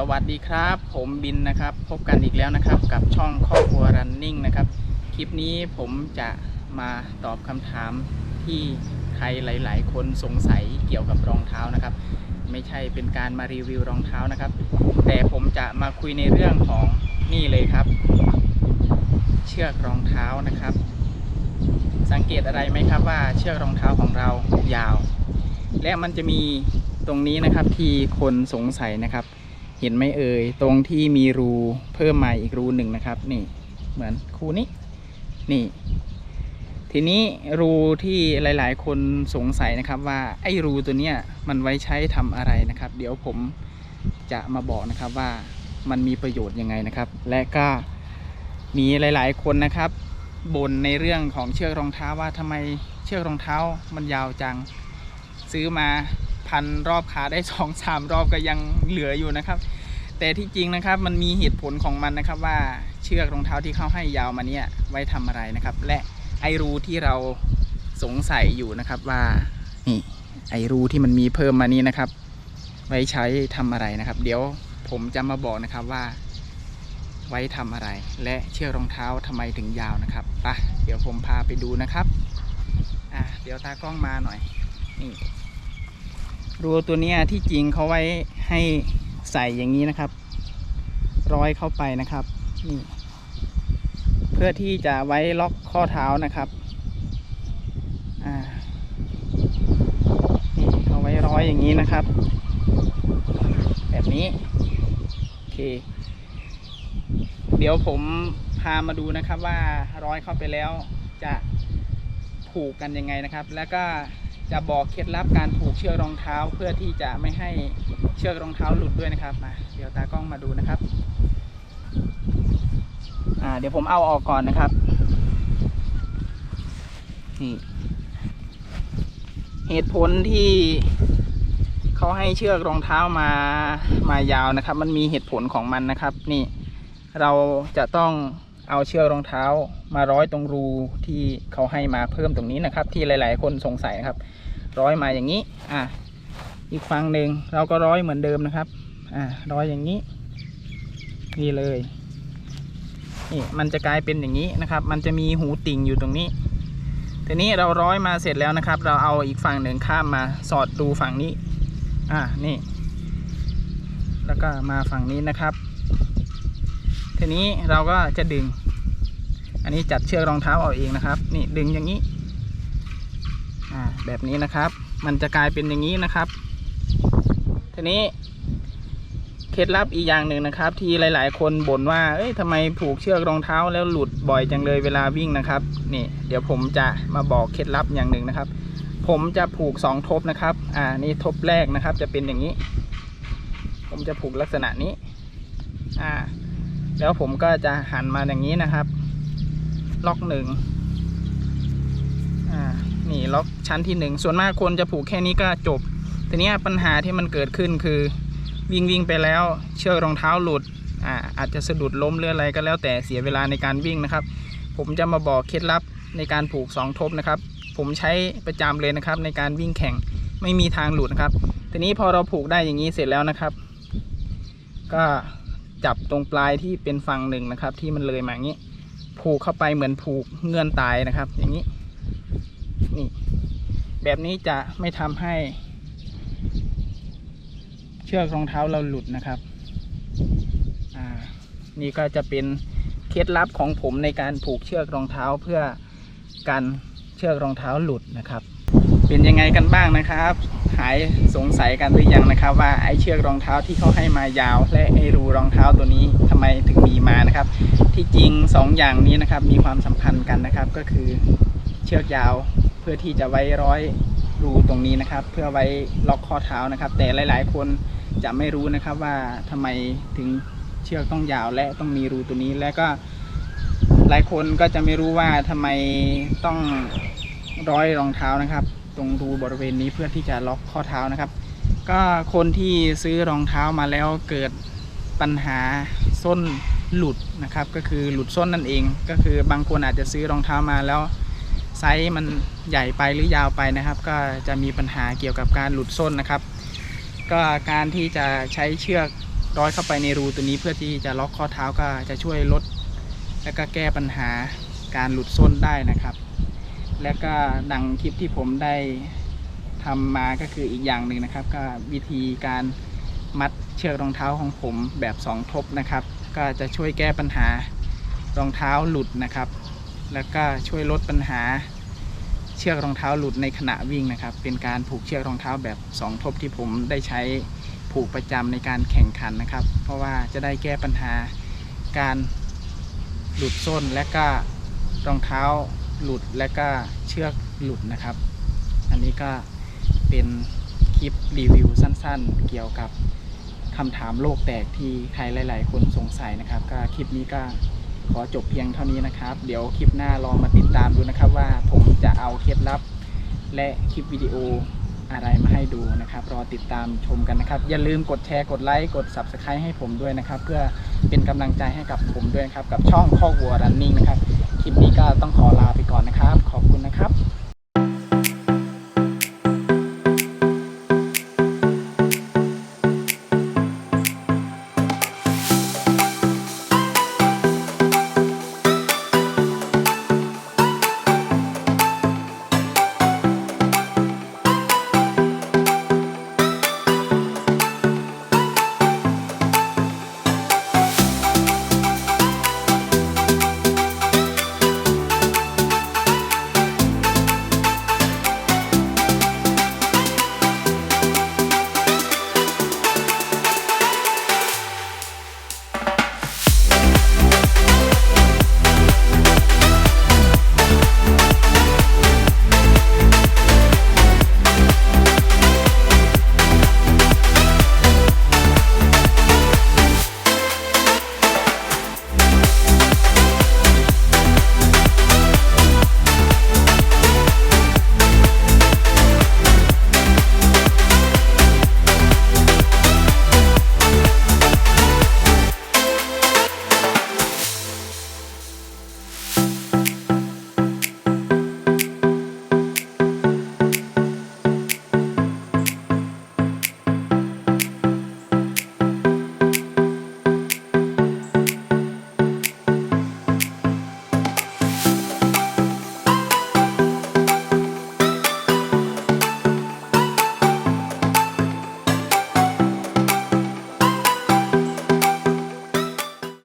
สวัสดีครับ ผมบินนะครับ พบกันอีกแล้วนะครับ กับช่องครอบครัว running นะครับ คลิปนี้ผมจะมาตอบคำถามที่ใครหลาย ๆ คนสงสัยเกี่ยวกับรองเท้านะครับ ไม่ใช่เป็นการมารีวิวรองเท้านะครับ แต่ผมจะมาคุยในเรื่องของนี่เลยครับ เชือกรองเท้านะครับ สังเกตอะไรไหมครับว่าเชือกรองเท้าของเรายาว และมันจะมีตรงนี้นะครับที่คนสงสัยนะครับ เห็นไหมเอ่ยตรงที่มีรูเพิ่มมาอีกรูหนึ่งนะครับ นี่เหมือนคูนี้ นี่ ทีนี้รูที่หลาย ๆ คนสงสัยนะครับว่าไอ้รูตัวเนี้ยมันไว้ใช้ทำอะไรนะครับ เดี๋ยวผมจะมาบอกนะครับว่ามันมีประโยชน์ยังไงนะครับ และก็มีหลาย ๆ คนนะครับบ่นในเรื่องของเชือกรองเท้าว่าทำไมเชือกรองเท้ามันยาวจัง ซื้อมา พันรอบขาได้สองสามรอบก็ยังเหลืออยู่นะครับ แต่ที่จริงนะครับมันมีเหตุผลของมันนะครับว่าเชือกรองเท้าที่เขาให้ยาวมาเนี่ยไว้ทำอะไรนะครับ และไอรูที่เราสงสัยอยู่นะครับว่านี่ไอรูที่มันมีเพิ่มมานี้นะครับ ไว้ใช้ทำอะไรนะครับ เดี๋ยวผมจะมาบอกนะครับว่า ไว้ทำอะไร และเชือกรองเท้าทำไมถึงยาวนะครับไปะเดี๋ยวผมพาไปดูนะครับอะเดี๋ยวตากล้องมาหน่อยนี่ รูตัวนี้ที่จริงเขาไว้ให้ใส่อย่างนี้นะครับ ร้อยเข้าไปนะครับนี่เพื่อที่จะไว้ล็อกข้อเท้านะครับอ่านี่เขาไว้ร้อยอย่างนี้นะครับ แบบนี้โอเค เดี๋ยวผมพามาดูนะครับว่าร้อยเข้าไปแล้วจะผูกกันยังไงนะครับ แล้วก็ จะบอกเคล็ดลับการผูกเชือกรองเท้าเพื่อที่จะไม่ให้เชือกรองเท้าหลุดด้วยนะครับมาเดี๋ยวตากล้องมาดูนะครับอ่าเดี๋ยวผมเอาออกก่อนนะครับนี่เหตุผลที่เขาให้เชือกรองเท้ามามายาวนะครับ มันมีเหตุผลของมันนะครับ นี่เราจะต้อง เอาเชือกรองเท้ามาร้อยตรงรูที่เขาให้มาเพิ่มตรงนี้นะครับ ที่หลาย ๆ คนสงสัยนะครับ ร้อยมาอย่างนี้ อะอีกฝั่งหนึ่งเราก็ร้อยเหมือนเดิมนะครับ อะร้อยอย่างนี้นี่เลยนี่มันจะกลายเป็นอย่างนี้นะครับ มันจะมีหูติ่งอยู่ตรงนี้ทีนี้เราร้อยมาเสร็จแล้วนะครับ เราเอาอีกฝั่งหนึ่งข้ามมาสอดดูฝั่งนี้ อะนี่ แล้วก็มาฝั่งนี้นะครับ ทีนี้เราก็จะดึง อันนี้จัดเชือกรองเท้าเอาเองนะครับ นี่ดึงอย่างนี้อ่าแบบนี้นะครับ มันจะกลายเป็นอย่างนี้นะครับทีนี้เคล็ดลับอีกอย่างหนึ่งนะครับ ที่หลาย ๆ คนบ่นว่า เอ้ยทำไมผูกเชือกรองเท้าแล้วหลุดบ่อยจังเลยเวลาวิ่งนะครับ นี่ เดี๋ยวผมจะมาบอกเคล็ดลับอย่างหนึ่งนะครับ ผมจะผูกสองทบนะครับ อ่า นี่ทบแรกนะครับ จะเป็นอย่างนี้ ผมจะผูกลักษณะนี้ อ่า แล้วผมก็จะหันมาอย่างนี้นะครับ ล็อกหนึ่งอ่านี่ล็อกชั้นที่หนึ่งส่วนมากคนจะผูกแค่นี้ก็จบทีนี้ปัญหาที่มันเกิดขึ้นคือวิ่งวิ่งไปแล้วเชือกรองเท้าหลุดอ่าอาจจะสะดุดล้มหรืออะไรก็แล้วแต่เสียเวลาในการวิ่งนะครับ ผมจะมาบอกเคล็ดลับในการผูกสองทบนะครับ ผมใช้ประจำเลยนะครับ ในการวิ่งแข่งไม่มีทางหลุดนะครับ ทีนี้พอเราผูกได้อย่างนี้เสร็จแล้วนะครับ ก็ จับตรงปลายที่เป็นฝั่งหนึ่งนะครับ ที่มันเลยมาอย่างนี้ ผูกเข้าไปเหมือนผูกเงื่อนตายนะครับ อย่างนี้ นี่ แบบนี้จะไม่ทำให้ เชือกรองเท้าเราหลุดนะครับอ่านี่ก็จะเป็นเคล็ดลับของผมในการผูกเชือกรองเท้าเพื่อกันเชือกรองเท้าหลุดนะครับ เป็นยังไงกันบ้างนะครับ หายสงสัยกันหรือยังนะครับ ว่าไอ้เชือกรองเท้าที่เขาให้มายาว และไอ้รูรองเท้าตัวนี้ทำไมถึงมีมานะครับ ที่จริงสองอย่างนี้นะครับมีความสัมพันธ์กันนะครับ ก็คือเชือกยาวเพื่อที่จะไว้ร้อยรูตรงนี้นะครับ เพื่อไว้ล็อกข้อเท้านะครับ แต่หลาย ๆ คนจะไม่รู้นะครับว่าทำไมถึงเชือกต้องยาวและต้องมีรูตัวนี้และก็หลายคนก็จะไม่รู้ว่าทำไมต้องร้อยรองเท้านะครับ ตรงรูบริเวณนี้เพื่อที่จะล็อกข้อเท้านะครับ ก็คนที่ซื้อรองเท้ามาแล้วเกิดปัญหาส้นหลุดนะครับก็คือหลุดส้นนั่นเอง ก็คือบางคนอาจจะซื้อรองเท้ามาแล้วไซส์มันใหญ่ไปหรือยาวไปนะครับ ก็จะมีปัญหาเกี่ยวกับการหลุดส้นนะครับ ก็การที่จะใช้เชือกร้อยเข้าไปในรูตัวนี้เพื่อที่จะล็อกข้อเท้าก็จะช่วยลด และก็แก้ปัญหาการหลุดส้นได้นะครับ และก็ดังคลิปที่ผมได้ทำมาก็คืออีกอย่างหนึ่งนะครับ ก็วิธีการมัดเชือกรองเท้าของผมแบบสองทบนะครับ ก็จะช่วยแก้ปัญหารองเท้าหลุดนะครับ แล้วก็ช่วยลดปัญหาเชือกรองเท้าหลุดในขณะวิ่งนะครับ เป็นการผูกเชือกรองเท้าแบบสองทบที่ผมได้ใช้ผูกประจำในการแข่งขันนะครับ เพราะว่าจะได้แก้ปัญหาการหลุดส้นและก็รองเท้า หลุดและก็เชือกหลุดนะครับ อันนี้ก็เป็นคลิปรีวิวสั้นๆ เกี่ยวกับคำถามโลกแตกที่ใครหลาย ๆ คนสงสัยนะครับ ก็คลิปนี้ก็ขอจบเพียงเท่านี้นะครับ เดี๋ยวคลิปหน้าลองมาติดตามดูนะครับ ว่าผมจะเอาเคล็ดลับ และคลิปวิดีโออะไรมาให้ดูนะครับ รอติดตามชมกันนะครับ อย่าลืมกดแชร์กดไลค์กด Subscribe ให้ผมด้วยนะครับ เพื่อเป็นกำลังใจให้กับผมด้วยครับ กับช่องข้อวัวรันนิ่งนะครับ คลิปนี้ก็ต้องขอลาไป